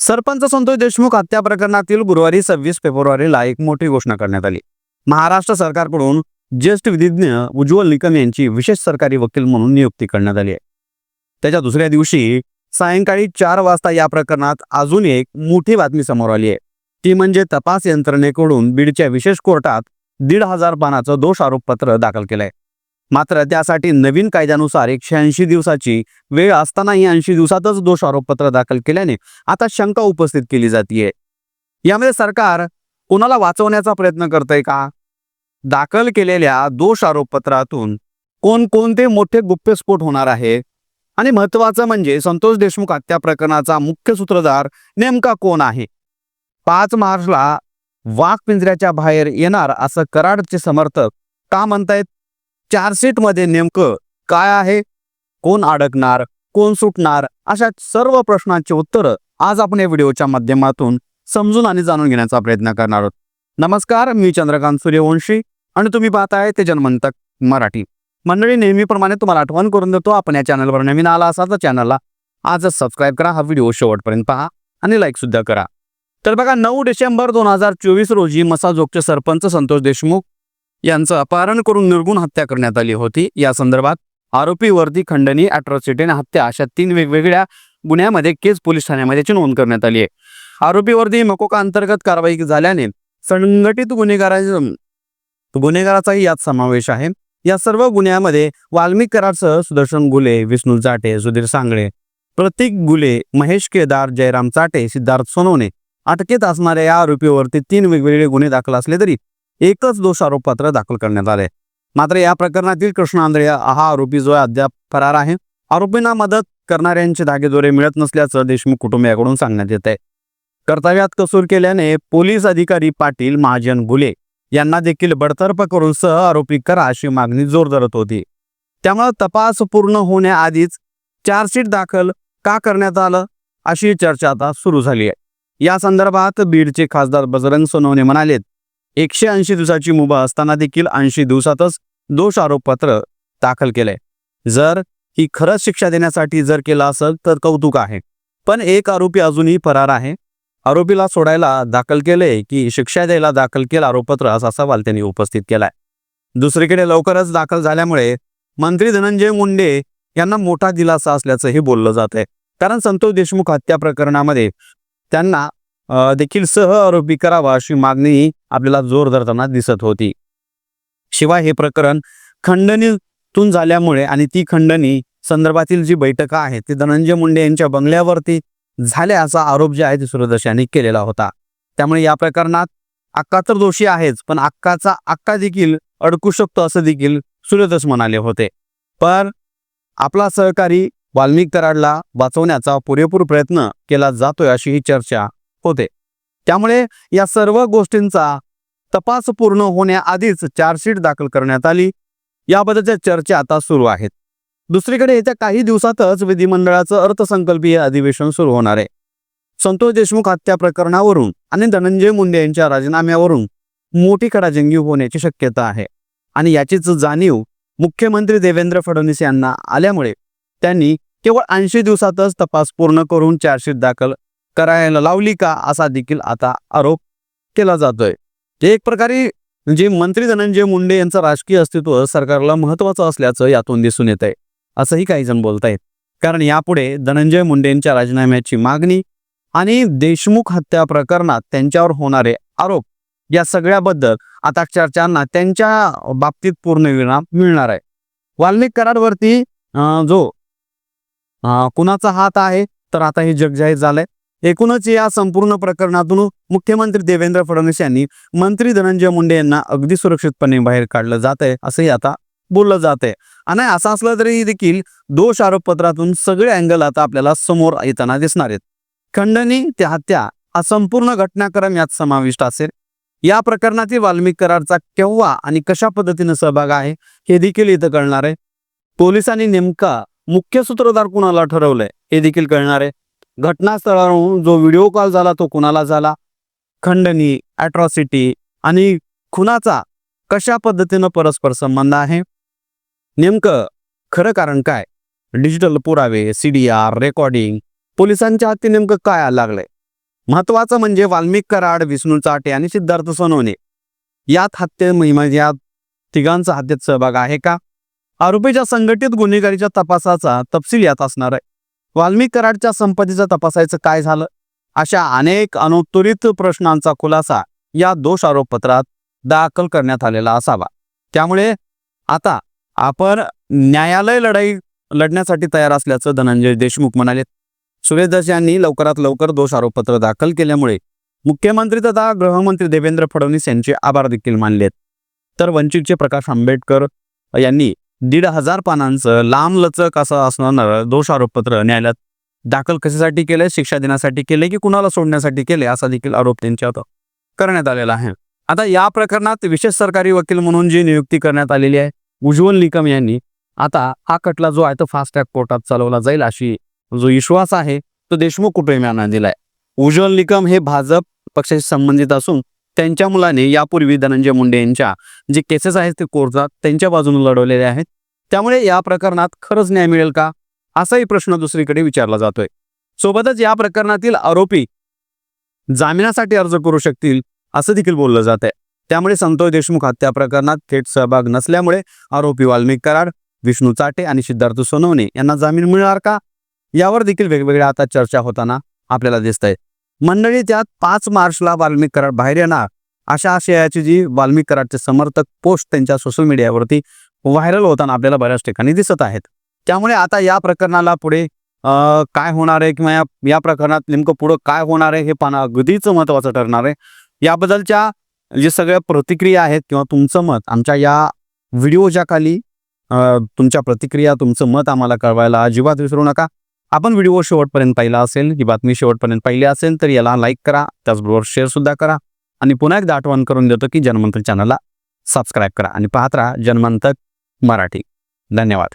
सरपंच संतोष देशमुख हत्या प्रकरणातील गुरुवारी सव्वीस फेब्रुवारीला एक मोठी घोषणा करण्यात आली. महाराष्ट्र सरकारकडून ज्येष्ठ विधिज्ञ उज्ज्वल निकम यांची विशेष सरकारी वकील म्हणून नियुक्ती करण्यात आली आहे. त्याच्या दुसऱ्या दिवशी सायंकाळी चार वाजता या प्रकरणात अजून एक मोठी बातमी समोर आली आहे. ती म्हणजे तपास यंत्रणेकडून बीडच्या विशेष कोर्टात दीड हजार पानाचं दोष आरोपपत्र दाखल केलंय. मात्र त्यासाठी नवीन कायद्यानुसार एकशे ऐंशी दिवसाची वेळ असतानाही ऐंशी दिवसातच दोष आरोपपत्र दाखल केल्याने आता शंका उपस्थित केली जाते यामध्ये सरकार कोणाला वाचवण्याचा प्रयत्न करतंय का? दाखल केलेल्या दोष आरोपपत्रातून कोणकोणते मोठे गुप्तस्फोट होणार आहे? आणि महत्वाचं म्हणजे संतोष देशमुख हत्या प्रकरणाचा मुख्य सूत्रधार नेमका कोण आहे? पाच मार्चला वाघ पिंजऱ्याच्या बाहेर येणार असं कराडचे समर्थक का म्हणतायत? चार्जशीटमध्ये नेमकं काय आहे? कोण अडकणार? कोण सुटणार? अशा सर्व प्रश्नांची उत्तरं आज आपण या व्हिडिओच्या माध्यमातून समजून आणि जाणून घेण्याचा प्रयत्न करणार आहोत. नमस्कार मी चंद्रकांत सूर्यवंशी आणि तुम्ही पाहताय ते जनमंतक मराठी. मंडळी नेहमीप्रमाणे तुम्हाला आठवण करून देतो आपण या चॅनलवर नवीन आला असाल तर चॅनलला आजच सबस्क्राईब करा हा व्हिडिओ शेवटपर्यंत पहा आणि लाईक सुद्धा करा. तर बघा नऊ डिसेंबर दोन हजार चोवीस रोजी मसाजोगचे सरपंच संतोष देशमुख यांचं अपहरण करून निर्गुण हत्या करण्यात आली होती. या संदर्भात आरोपीवरती खंडणी अॅट्रॉसिटी आणि हत्या अशा तीन वेगवेगळ्या गुन्ह्यामध्ये केस पोलीस ठाण्यामध्ये याची नोंद करण्यात आली आहे. आरोपीवरती मकोका अंतर्गत कारवाई झाल्याने संघटित गुन्हेगारा गुन्हेगाराचाही यात समावेश आहे. या सर्व गुन्ह्यामध्ये वाल्मिक सुदर्शन गुले विष्णू चाटे सुधीर सांगळे प्रतीक गुले महेश केदार जयराम चाटे सिद्धार्थ सोनवणे अटकेत असणाऱ्या या आरोपीवरती तीन वेगवेगळे गुन्हे दाखल असले तरी एकच दोष आरोपपत्र दाखल करण्यात आले. मात्र या प्रकरणातील कृष्ण आंधळे हा आरोपी जो आहे अद्याप फरार आहे. आरोपींना मदत करणाऱ्यांचे धागेदोरे मिळत नसल्याचं देशमुख कुटुंबियाकडून सांगण्यात येत आहे कर्तव्यात कसूर केल्याने पोलीस अधिकारी पाटील महाजन गुले यांना देखील बडतर्फ करून सह आरोपी करा अशी मागणी जोर धरत होती. त्यामुळे तपास पूर्ण होण्याआधीच चार्जशीट दाखल का करण्यात आलं अशी चर्चा आता सुरू झाली आहे. या संदर्भात बीडचे खासदार बजरंग सोनवणे म्हणालेत एकशे ऐंशी दिवसाची मुभा असताना देखील ऐंशी दिवसातच दोष आरोपपत्र दाखल केले जर ही खरंच शिक्षा देण्यासाठी जर केलं असेल तर कौतुक आहे. पण एक आरोपी अजूनही फरार आहे. आरोपीला सोडायला दाखल केले की शिक्षा द्यायला दाखल केलं आरोपपत्र असा सवाल त्यांनी उपस्थित केलाय. दुसरीकडे लवकरच दाखल झाल्यामुळे मंत्री धनंजय मुंडे यांना मोठा दिलासा असल्याचंही बोललं जात आहे कारण संतोष देशमुख हत्या प्रकरणामध्ये त्यांना देखील सह आरोपी करावा अशी मागणीही आपल्याला जोर धरताना दिसत होती. शिवाय हे प्रकरण खंडणीतून झाल्यामुळे आणि ती खंडणी संदर्भातील जी बैठका आहे ती धनंजय मुंडे यांच्या बंगल्यावरती झाल्या असा आरोप जे आहे ते सूर्यदर्श यांनी केलेला होता. त्यामुळे या प्रकरणात अक्का तर दोषी आहेच पण अक्काचा अक्का देखील अडकू शकतो असं देखील सूर्यदर्श म्हणाले होते. पण आपला सहकारी वाल्मिक कराडला वाचवण्याचा पुरेपूर प्रयत्न केला जातोय अशी ही चर्चा होते. त्यामुळे या सर्व गोष्टींचा तपास पूर्ण होण्याआधीच चार्जशीट दाखल करण्यात आली. याबद्दलच्या चर्चा आता सुरू आहेत. दुसरीकडे येत्या काही दिवसातच विधिमंडळाचं अर्थसंकल्पीय अधिवेशन सुरू होणार आहे. संतोष देशमुख हत्या प्रकरणावरून आणि धनंजय मुंडे यांच्या राजीनाम्यावरून मोठी खडाजंगी होण्याची शक्यता आहे. आणि याचीच जाणीव मुख्यमंत्री देवेंद्र फडणवीस यांना आल्यामुळे त्यांनी केवळ ऐंशी दिवसातच तपास पूर्ण करून चार्जशीट दाखल करायला लावली का? असा देखील आता आरोप केला जातोय. एक प्रकारे जे मंत्री धनंजय मुंडे यांचं राजकीय अस्तित्व सरकारला महत्वाचं असल्याचं यातून दिसून येत आहे. असंही काही जण बोलतायत कारण यापुढे धनंजय मुंडेंच्या राजीनाम्याची मागणी आणि देशमुख हत्या प्रकरणात त्यांच्यावर होणारे आरोप या सगळ्याबद्दल आता चर्चांना त्यांच्या बाबतीत पूर्ण विराम मिळणार आहे. वाल्मिक करारवरती अं, जो कुणाचा हात आहे तर आता हे जग जाहीर झालंय. एकूणच या संपूर्ण प्रकरणातून मुख्यमंत्री देवेंद्र फडणवीस यांनी मंत्री धनंजय मुंडे यांना अगदी सुरक्षितपणे बाहेर काढलं जात आहे असंही आता बोललं जात आहे आणि असं असलं तरी देखील दोष आरोपपत्रातून सगळे अँगल आता आपल्याला समोर येताना दिसणार आहेत. खंडणी ते हत्या हा संपूर्ण घटनाक्रम यात समाविष्ट असेल. या प्रकरणातील वाल्मिक करारचा केव्हा आणि कशा पद्धतीने सहभाग आहे हे देखील इथं कळणार आहे. पोलिसांनी नेमका मुख्य सूत्रधार कुणाला ठरवलंय हे देखील कळणार आहे. घटनास्थळावरून जो व्हिडिओ कॉल झाला तो कुणाला झाला? खंडणी अॅट्रॉसिटी आणि खुनाचा कशा पद्धतीनं परस्पर संबंध आहे? नेमकं खरं कारण काय? डिजिटल पुरावे सी डी आर रेकॉर्डिंग पोलिसांच्या हाती नेमकं काय लागलंय? महत्वाचं म्हणजे वाल्मिक कराड विष्णू चाटे आणि सिद्धार्थ सोनवणे. यात हत्ये म्हणजे यात तिघांचा हत्येत सहभाग आहे का? आरोपीच्या संघटित गुन्हेगारीच्या तपासाचा तपशील यात असणार आहे. वाल्मिक कराडच्या संपत्तीचं तपासायचं काय झालं? अशा अनेक अनुत्तरित प्रश्नांचा खुलासा या दोष आरोपपत्रात दाखल करण्यात आलेला असावा. त्यामुळे आता आपण न्यायालय लढाई लढण्यासाठी तयार असल्याचं धनंजय देशमुख म्हणाले. सुरेश दस यांनी लवकरात लवकर दोष आरोपपत्र दाखल केल्यामुळे मुख्यमंत्री तथा गृहमंत्री देवेंद्र फडणवीस यांचे आभार देखील मानलेत. तर वंचितचे प्रकाश आंबेडकर यांनी दीड हजार पानांचं लांबलचक असं असणार दोष आरोपपत्र न्यायालयात दाखल कशासाठी केलंय शिक्षा देण्यासाठी केले की कुणाला सोडण्यासाठी केले असा देखील आरोप त्यांच्यावर करण्यात आलेला आहे. आता या प्रकरणात विशेष सरकारी वकील म्हणून जी नियुक्ती करण्यात आलेली आहे उज्ज्वल निकम यांनी आता हा खटला जो आहे तो फास्ट ट्रॅक कोर्टात चालवला जाईल अशी जो विश्वास आहे तो देशमुख कुटुंबियांना दिलाय उज्ज्वल निकम हे भाजप पक्षाशी संबंधित असून त्यांच्या मुलाने यापूर्वी धनंजय मुंडे यांच्या जे केसेस आहेत ते कोर्टात त्यांच्या बाजूने लढवलेले आहेत. त्यामुळे या प्रकरणात खरंच न्याय मिळेल का? असाही प्रश्न दुसरीकडे विचारला जातोय. सोबतच या प्रकरणातील आरोपी जामिनासाठी अर्ज करू शकतील असं देखील बोललं जात आहे त्यामुळे संतोष देशमुख हत्या प्रकरणात थेट सहभाग नसल्यामुळे आरोपी वाल्मिक कराड विष्णू चाटे आणि सिद्धार्थ सोनवणे यांना जामीन मिळणार का? यावर देखील वेगवेगळ्या आता चर्चा होताना आपल्याला दिसत आहे मंडळी त्यात पाच मार्चला वाल्मिक कराड बाहेर येणार. अशा आशयाची जी वाल्मिक कराडचे समर्थक पोस्ट त्यांच्या सोशल मीडियावरती व्हायरल होताना आपल्याला बऱ्याच ठिकाणी दिसत आहेत. त्यामुळे आता या प्रकरणाला पुढे काय होणार आहे किंवा या प्रकरणात नेमकं पुढं काय होणार आहे हे पाहणं अगदीच महत्त्वाचं ठरणार आहे. याबद्दलच्या जे सगळ्या प्रतिक्रिया आहेत किंवा तुमचं मत आमच्या या व्हिडिओच्या खाली तुमच्या प्रतिक्रिया तुमचं मत आम्हाला कळवायला अजिबात विसरू नका. आपण व्हिडिओ शेवटपर्यंत पाहिला असेल ही बातमी शेवटपर्यंत पाहिली असेल तर याला लाईक करा त्याचबरोबर शेअर सुद्धा करा आणि पुन्हा एकदा आठवण करून देतो की जनमंत्र चॅनलला सबस्क्राईब करा आणि पाहत राहा जनमंतक मराठी. धन्यवाद.